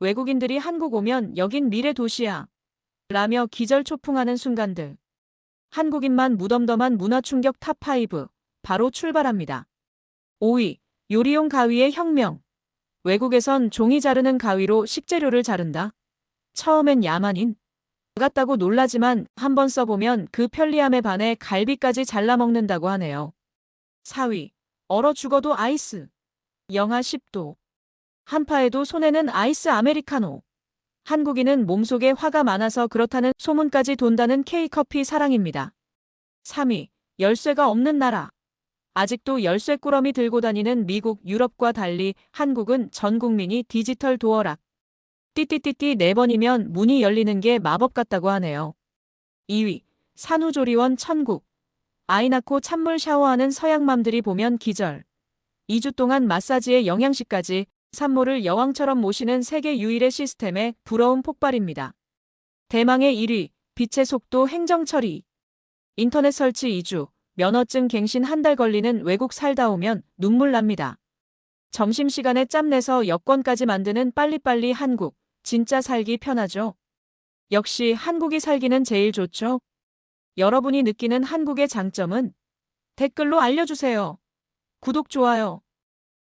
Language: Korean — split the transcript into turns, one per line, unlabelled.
외국인들이 한국 오면 여긴 미래 도시야. 라며 기절 초풍하는 순간들. 한국인만 무덤덤한 문화 충격 탑5. 바로 출발합니다. 5위. 요리용 가위의 혁명. 외국에선 종이 자르는 가위로 식재료를 자른다. 처음엔 야만인. 같다고 놀라지만 한번 써보면 그 편리함에 반해 갈비까지 잘라 먹는다고 하네요. 4위. 얼어 죽어도 아이스. 영하 10도. 한파에도 손에는 아이스 아메리카노. 한국인은 몸속에 화가 많아서 그렇다는 소문까지 돈다는 K커피 사랑입니다. 3위. 열쇠가 없는 나라. 아직도 열쇠 꾸러미 들고 다니는 미국, 유럽과 달리 한국은 전 국민이 디지털 도어락. 띠띠띠띠 네 번이면 문이 열리는 게 마법 같다고 하네요. 2위. 산후조리원 천국. 아이 낳고 찬물 샤워하는 서양맘들이 보면 기절. 2주 동안 마사지에 영양식까지 산모를 여왕처럼 모시는 세계 유일의 시스템에 부러운 폭발입니다. 대망의 1위. 빛의 속도 행정 처리. 인터넷 설치 2주, 면허증 갱신 한 달 걸리는 외국 살다 오면 눈물 납니다. 점심시간에 짬내서 여권까지 만드는 빨리빨리 한국. 진짜 살기 편하죠? 역시 한국이 살기는 제일 좋죠? 여러분이 느끼는 한국의 장점은 댓글로 알려주세요. 구독, 좋아요.